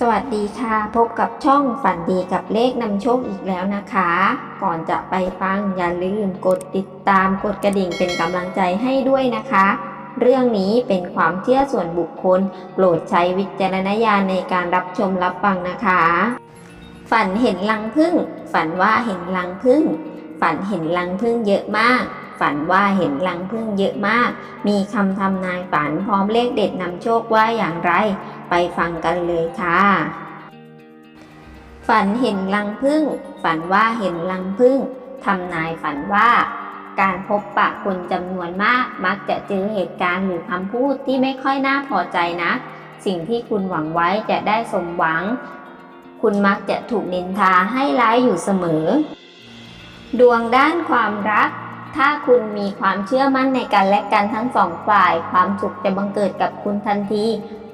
สวัสดีค่ะพบกับช่องฝันดีกับเลขนำโชคอีกแล้วนะคะ ก่อนจะไปฟังอย่าลืมกดติดตามกดกระดิ่งเป็นกำลังใจให้ด้วยนะคะ เรื่องนี้เป็นความเชื่อส่วนบุคคล โปรดใช้วิจารณญาณในการรับชมรับฟังนะคะ ฝันเห็นรังผึ้งฝันว่าเห็นรังผึ้งฝันเห็นรังผึ้งเยอะมาก ฝันว่าเห็นรังผึ้งเยอะมาก มีคำทำนายฝันพร้อมเลขเด็ดนำโชคว่าอย่างไร ไปฟังกันเลยค่ะ ฝันเห็นรังผึ้งฝันว่าเห็นรังผึ้งทำนายฝันว่า การพบปะคนจำนวนมาก มักจะเจอเหตุการณ์หรือคำพูดที่ไม่ค่อยน่าพอใจนะสิ่งที่คุณหวังไว้จะได้สมหวัง คุณมักจะถูกนินทาให้ร้ายอยู่เสมอ ดวงด้านความรัก ถ้าคุณมีความเชื่อมั่นในกันและกันทั้งสองฝ่าย ความสุขจะบังเกิดกับคุณทันที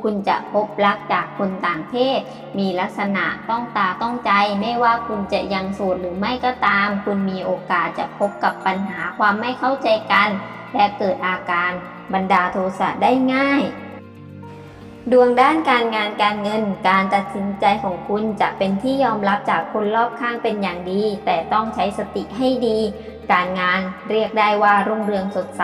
คุณจะพบรักจากคนต่างเพศ มีลักษณะต้องตาต้องใจ ไม่ว่าคุณจะยังโสดหรือไม่ก็ตาม คุณมีโอกาสจะพบกับปัญหาความไม่เข้าใจกัน และเกิดอาการบรรดาโทสะได้ง่าย ดวงด้านการงานการเงิน การตัดสินใจของคุณจะเป็นที่ยอมรับจากคนรอบข้างเป็นอย่างดี แต่ต้องใช้สติให้ดี การงานเรียกได้ว่ารุ่งเรืองสดใส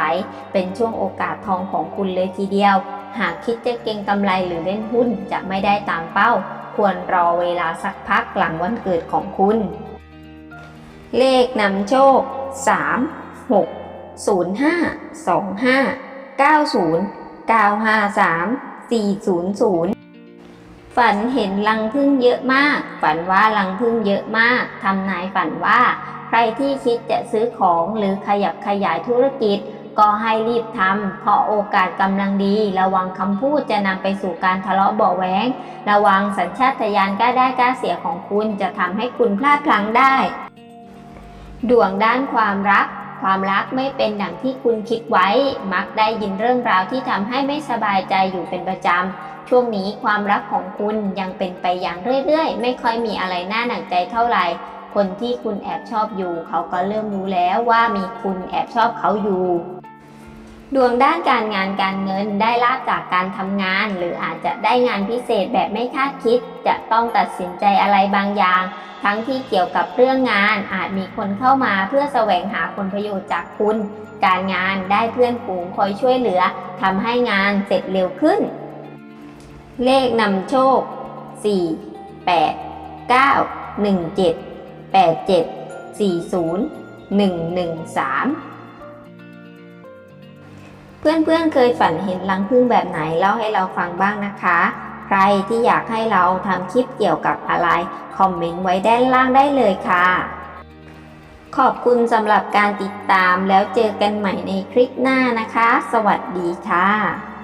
เป็นช่วงโอกาสทองของคุณเลยทีเดียว หากคิดจะเก็งกำไรหรือเล่นหุ้นจะไม่ได้ตามเป้า ควรรอเวลาสักพักหลังวันเกิดของคุณ เลขนำโชค 3 6 0 5 2 5 9 0 9 5 3 4 0 0 ฝันเห็นรังผึ้งเยอะมาก ฝันว่ารังผึ้งเยอะมากทำนายฝันว่า ใครที่คิดจะซื้อของหรือขยับขยายธุรกิจ ก็ให้รีบทำเพราะโอกาสกำลังดี ระวังคำพูดจะนำไปสู่การทะเลาะเบาแวงระวังสัญชาตญาณกล้าได้กล้าเสียของคุณจะทำให้คุณพลาดพลั้งได้ ดวงด้านความรัก ความรักไม่เป็นดังที่คุณคิดไว้ มักได้ยินเรื่องราวที่ทำให้ไม่สบายใจอยู่เป็นประจำ ช่วงนี้ความรักของคุณยังเป็นไปอย่างเรื่อยๆ ไม่ค่อยมีอะไรน่าหนักใจเท่าไหร่ คนที่คุณแอบชอบอยู่ เขาก็เริ่มรู้แล้วว่ามีคุณแอบชอบเขาอยู่ ดวงด้านการงานการเงินได้ลาบจากการทำงาน หรืออาจจะได้งานพิเศษแบบไม่คาดคิด จะต้องตัดสินใจอะไรบางอย่าง ทั้งที่เกี่ยวกับเรื่องงานอาจมีคนเข้ามาเพื่อแสวงหาผลประโยชน์จากคุณ การงานได้เพื่อนฝูงคอยช่วยเหลือทำให้งานเสร็จเร็วขึ้น เลขนำโชค 4 8 9 1 7 8 7 4 0 1 1 3 เพื่อนๆ เคยฝันเห็นรังผึ้งแบบไหนเล่าให้เราฟังบ้างนะคะ ใครที่อยากให้เราทำคลิปเกี่ยวกับอะไร คอมเมนต์ไว้ด้านล่างได้เลยค่ะ ขอบคุณสำหรับการติดตามแล้วเจอกันใหม่ในคลิปหน้านะคะ สวัสดีค่ะ